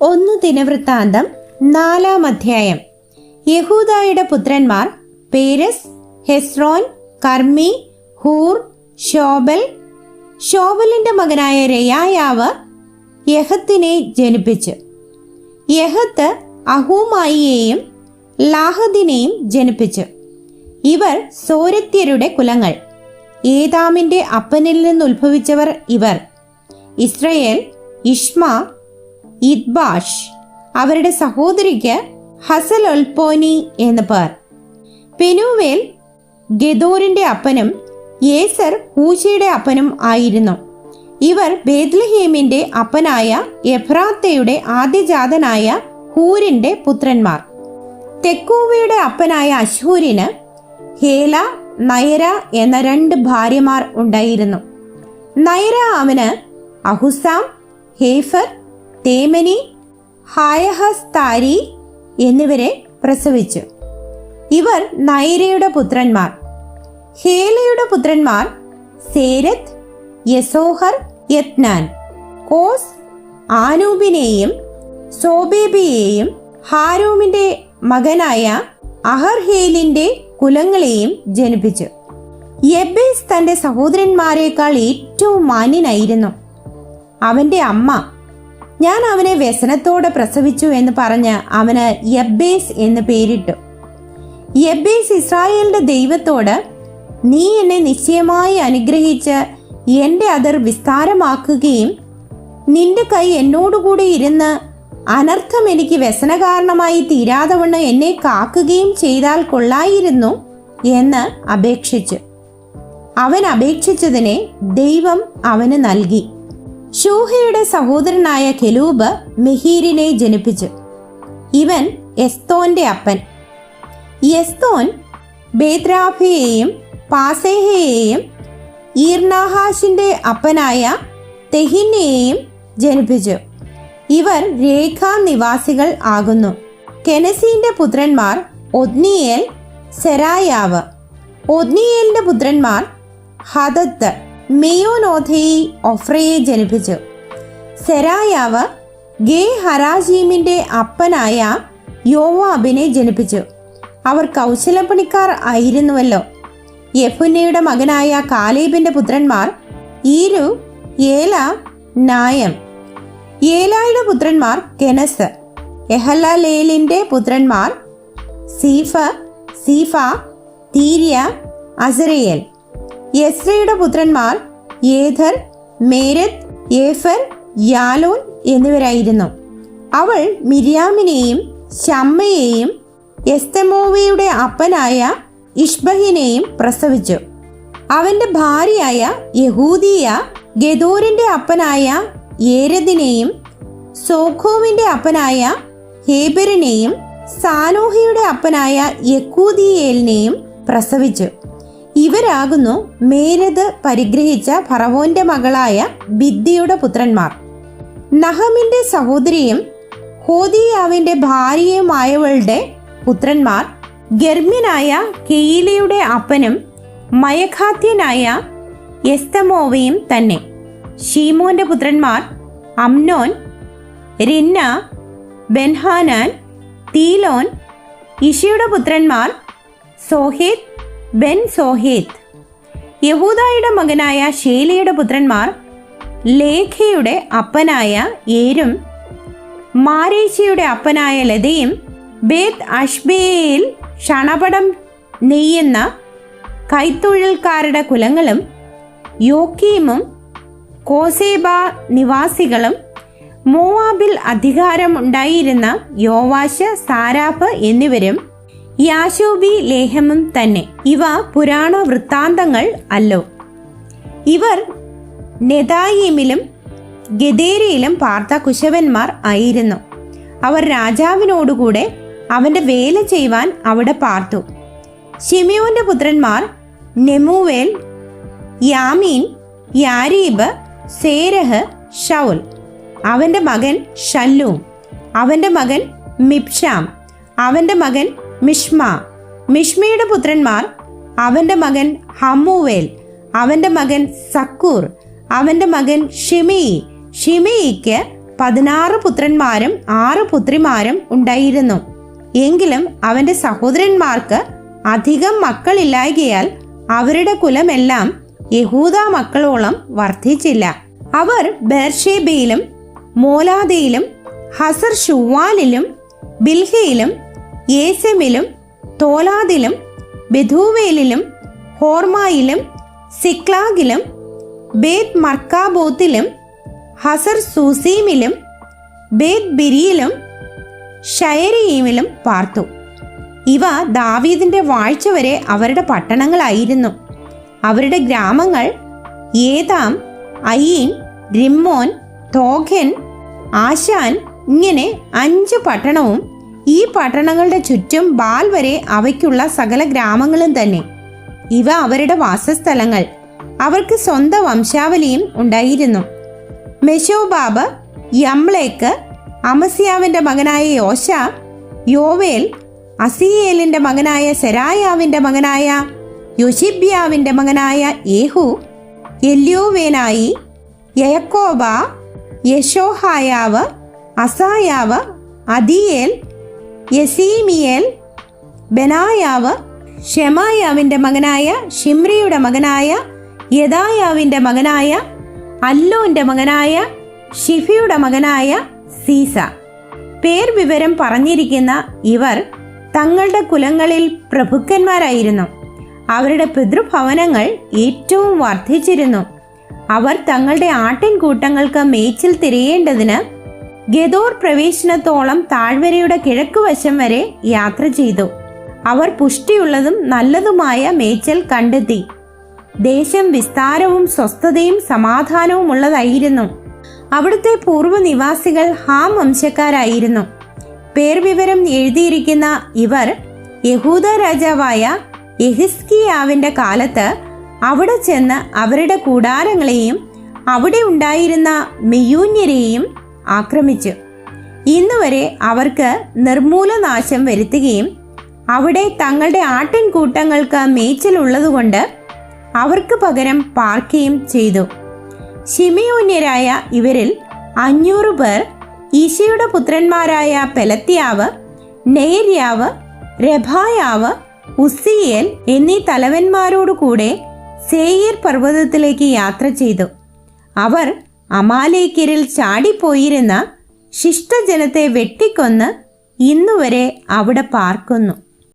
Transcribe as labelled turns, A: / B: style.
A: ഒന്ന് ദിനവൃത്താന്തം നാലാം അധ്യായം. യഹൂദായുടെ പുത്രന്മാർ Perez Hezron Carmi Hur Shobal ഷോബലിന്റെ മകനായ രയായാവ് യഹത്തിനെ ജനിപ്പിച്ചു. യഹത്ത് അഹൂമായിയെയും ലാഹദിനെയും ജനിപ്പിച്ചു. ഇവർ സോരത്യരുടെ കുലങ്ങൾ. ഏതാമിന്റെ അപ്പനിൽ നിന്നുത്ഭവിച്ചവർ ഇവർ. ഇസ്രയേൽ ഇഷ്മ ഇദ്ബാഷ് അവരുടെ സഹോദരിക്ക് ഹസൽ ഒൽപോനി എന്ന പേർ. പെനുവേൽ ഗദോറിന്റെ അപ്പനും യേസർ ഹൂശയുടെ അപ്പനും ആയിരുന്നു. ഇവർ ബേദ്ലഹേമിന്റെ അപ്പനായ എഫ്രാത്തയുടെ ആദ്യജാതനായ ഹൂരിന്റെ പുത്രന്മാർ. തെക്കോവയുടെ അപ്പനായ അശൂരിന് ഹേല നയര എന്ന രണ്ട് ഭാര്യമാർ ഉണ്ടായിരുന്നു. നയര അവന് അഹുസാം ഹേഫർ തേമനി ഹായഹസ് താരി എന്നിവരെ പ്രസവിച്ചു. ഇവർ നൈരയുടെ പുത്രന്മാർ. ഹേലയുടെ പുത്രന്മാർ സേരത് യസോഹർ യത്നാൻ കോസ് ആനൂബിനെയും സോബേബിയെയും ഹാരൂമിന്റെ മകനായ അഹർഹേലിന്റെ കുലങ്ങളെയും ജനിപ്പിച്ചു. യബേസ് തന്റെ സഹോദരന്മാരെക്കാൾ ഏറ്റവും മാന്യനായിരുന്നു. അവന്റെ അമ്മ ഞാൻ അവനെ വ്യസനത്തോടെ പ്രസവിച്ചു എന്ന് പറഞ്ഞ് അവന് യബ്ബേസ് എന്ന് പേരിട്ടു. യബ്ബേസ് ഇസ്രായേലിന്റെ ദൈവത്തോട് നീ എന്നെ നിശ്ചയമായി അനുഗ്രഹിച്ച് എന്റെ അതിർ വിസ്താരമാക്കുകയും നിന്റെ കൈ എന്നോടുകൂടി ഇരുന്ന് അനർത്ഥം എനിക്ക് വ്യസന കാരണമായി തീരാതവണ്ണം എന്നെ കാക്കുകയും ചെയ്താൽ കൊള്ളായിരുന്നു എന്ന് അപേക്ഷിച്ചു. അവൻ അപേക്ഷിച്ചതിനെ ദൈവം അവന് നൽകി. ഷൂഹയുടെ സഹോദരനായ കെലൂബ് മെഹീരിനെ ജനിപ്പിച്ചു. ഇവൻ എസ്തോന്റെ അപ്പൻ. എസ്തോൻ ബേദ്രാഫയെയും പാസേഹയെയും ഈർനാഹാഷിന്റെ അപ്പനായ തെഹിനെയും ജനിപ്പിച്ചു. ഇവർ രേഖാ നിവാസികൾ ആകുന്നു. കെനസീന്റെ പുത്രന്മാർ ഒദ്നിയേൽ സെരായാവ്. ഒദ്നിയേലിന്റെ പുത്രന്മാർ ഹദത്ത്. മെയോനോഥയി ഒഫ്രയെ ജനിപ്പിച്ചു. സെരായാവ് ഗേ ഹരാജീമിന്റെ അപ്പനായ യോവാബിനെ ജനിപ്പിച്ചു. അവർ കൗശലപ്പണിക്കാർ ആയിരുന്നുവല്ലോ. യഫുന്നയുടെ മകനായ കാലേബിന്റെ പുത്രന്മാർ ഈരു ഏല നായം. ഏലായുടെ പുത്രന്മാർ കെനസ്. എഹലലേലിന്റെ പുത്രന്മാർ സീഫ സീഫ തീര്യ അസറിയേൽ യസ്രയുടെ പുത്രന്മാർ ഏഥർ മേരത് ഏഫർ യാലോൻ എന്നിവരായിരുന്നു. അവൾ മിരിയാമിനെയും ശമ്മയെയും എസ്തമോവയുടെ അപ്പനായ ഇഷ്ബഹിനെയും പ്രസവിച്ചു. അവന്റെ ഭാര്യയായ യഹൂദിയ ഗദോറിന്റെ അപ്പനായ ഏരദിനെയും സോഖോവിന്റെ അപ്പനായ ഹേബറിനെയും സാനോഹിയുടെ അപ്പനായ യക്കൂദിയേലിനെയും പ്രസവിച്ചു. ഇവരാകുന്നു മേരത് പരിഗ്രഹിച്ച ഫറവോന്റെ മകളായ ബിദ്ദിയുടെ പുത്രന്മാർ. നഹമിന്റെ സഹോദരിയും ഹോദിയാവിന്റെ ഭാര്യയുമായവളുടെ പുത്രന്മാർ ഗർമ്മ്യനായ കെയിലയുടെ അപ്പനും മയഖാത്യനായ എസ്തമോവയും തന്നെ. ഷീമോന്റെ പുത്രന്മാർ അംനോൻ റിന്ന ബെൻഹാനാൻ തീലോൻ ഇഷിയുടെ പുത്രന്മാർ സോഹേത്ത് ബെൻ സോഹേത്ത് യഹൂദായുടെ മകനായ ഷേലയുടെ പുത്രന്മാർ ലേഖയുടെ അപ്പനായ ഏരും മാരേശയുടെ അപ്പനായ ലതയും ബേത്ത് അഷ്ബേയിൽ ക്ഷണപടം നെയ്യുന്ന കൈത്തൊഴിൽക്കാരുടെ കുലങ്ങളും യോക്കീമും കോസേബ നിവാസികളും മോവാബിൽ അധികാരമുണ്ടായിരുന്ന യോവാശ് സാരാഫ് എന്നിവരും യാശോബി ലേഹമും തന്നെ. ഇവ പുരാണ വൃത്താന്തങ്ങൾ അല്ലോ. ഇവർ നെതായിമിലും ഗദേരയിലും പാർത്ത കുശവന്മാർ ആയിരുന്നു. അവർ രാജാവിനോടുകൂടെ അവന്റെ വേല ചെയ്യുവാൻ അവിടെ പാർത്തു. ഷിമിയോന്റെ പുത്രന്മാർ നെമുവേൽ യാമീൻ യാരീബ് സേരഹ് ഷൗൽ അവന്റെ മകൻ ഷല്ലൂം അവന്റെ മകൻ മിപ്ഷാം അവന്റെ മകൻ മിഷ്മ. മിഷ്മയുടെ പുത്രന്മാർ അവന്റെ മകൻ ഹമ്മുവേൽ അവന്റെ മകൻ സക്കൂർ അവന്റെ മകൻ ഷിമി. ഷിമിക്ക് പതിനാറ് പുത്രന്മാരും ആറ് പുത്രിമാരും ഉണ്ടായിരുന്നു. എങ്കിലും അവന്റെ സഹോദരന്മാർക്ക് അധികം മക്കളില്ലായകയാൽ അവരുടെ കുലമെല്ലാം യഹൂദ മക്കളോളം വർദ്ധിച്ചില്ല. അവർ ബെർഷേബയിലും മോലാദയിലും ഹസർ ഷുവാലിലും ബിൽഹയിലും യേസെമിലും തോലാദിലും ബെധൂവേലിലും ഹോർമായിലും സിക്ലാഗിലും ബേത് മർക്കാബോത്തിലും ഹസർ സൂസീമിലും ബേത് ബിരിയിലും ഷയരീമിലും പാർത്തു. ഇവ ദാവീദിന്റെ വാഴ്ച വരെ അവരുടെ പട്ടണങ്ങളായിരുന്നു. അവരുടെ ഗ്രാമങ്ങൾ ഏതാം അയീൻ റിമ്മോൻ തോഖൻ ആശാൻ ഇങ്ങനെ അഞ്ച് പട്ടണവും ഈ പട്ടണങ്ങളുടെ ചുറ്റും ബാൽ വരെ അവയ്ക്കുള്ള സകല ഗ്രാമങ്ങളും തന്നെ. ഇവ അവരുടെ വാസസ്ഥലങ്ങൾ. അവർക്ക് സ്വന്തം വംശാവലിയും ഉണ്ടായിരുന്നു. മെഷോബാബ് യംലേക്ക് അമസിയാവിന്റെ മകനായ യോശ യോവേൽ അസിയേലിന്റെ മകനായ സെരായാവിന്റെ മകനായ യൊഷിബ്യാവിന്റെ മകനായ യേഹു എല്യോവേനായി യയക്കോബ യശോഹായാവ് അസായാവ് അദിയേൽ യസീമിയേൽ ബെനായാവ് ഷെമായാവിന്റെ മകനായ ഷിംറിയുടെ മകനായ യദായാവിന്റെ മകനായ അല്ലോന്റെ മകനായ ഷിഫിയുടെ മകനായ സീസ. പേർ വിവരം പറഞ്ഞിരിക്കുന്ന ഇവർ തങ്ങളുടെ കുലങ്ങളിൽ പ്രഭുക്കന്മാരായിരുന്നു. അവരുടെ പിതൃഭവനങ്ങൾ ഏറ്റവും വർദ്ധിച്ചിരുന്നു. അവർ തങ്ങളുടെ ആട്ടിൻകൂട്ടങ്ങൾക്ക് മേച്ചിൽ തിരയേണ്ടതിന് ഗദോർ പ്രവേശനത്തോളം താഴ്വരയുടെ കിഴക്കുവശം വരെ യാത്ര ചെയ്തു. അവർ പുഷ്ടിയുള്ളതും നല്ലതുമായ മേച്ചൽ കണ്ടെത്തി. ദേശം വിസ്താരവും സ്വസ്ഥതയും സമാധാനവും ഉള്ളതായിരുന്നു അവിടുത്തെ പൂർവനിവാസികൾ ഹാം വംശക്കാരായിരുന്നു. പേർ വിവരം എഴുതിയിരിക്കുന്ന ഇവർ യഹൂദ രാജാവായ യഹിസ്കിയാവിന്റെ കാലത്ത് അവിടെ ചെന്ന് അവരുടെ കൂടാരങ്ങളെയും അവിടെ ഉണ്ടായിരുന്ന മെയൂന്യരെയും ആക്രമിച്ചു. ഇന്നുവരെ അവർക്ക് നിർമൂലനാശം വരുത്തുകയും അവിടെ തങ്ങളുടെ ആട്ടിൻകൂട്ടങ്ങൾക്ക് മേച്ചിലുള്ളതുകൊണ്ട് അവർക്ക് പകരം പാർക്കുകയും ചെയ്തു. ശിമയോന്യരായ ഇവരിൽ അഞ്ഞൂറ് പേർ ഈശയുടെ പുത്രന്മാരായ പെലത്യാവ് നെയ്ര്യാവ് രഭായാവ് ഉസിയേൽ എന്നീ തലവന്മാരോടുകൂടെ സേയിർ പർവതത്തിലേക്ക് യാത്ര ചെയ്തു. അവർ അമാലേക്കരിൽ ചാടിപ്പോയിരുന്ന ശിഷ്ടജനത്തെ വെട്ടിക്കൊന്ന് ഇന്നുവരെ അവിടെ പാർക്കുന്നു.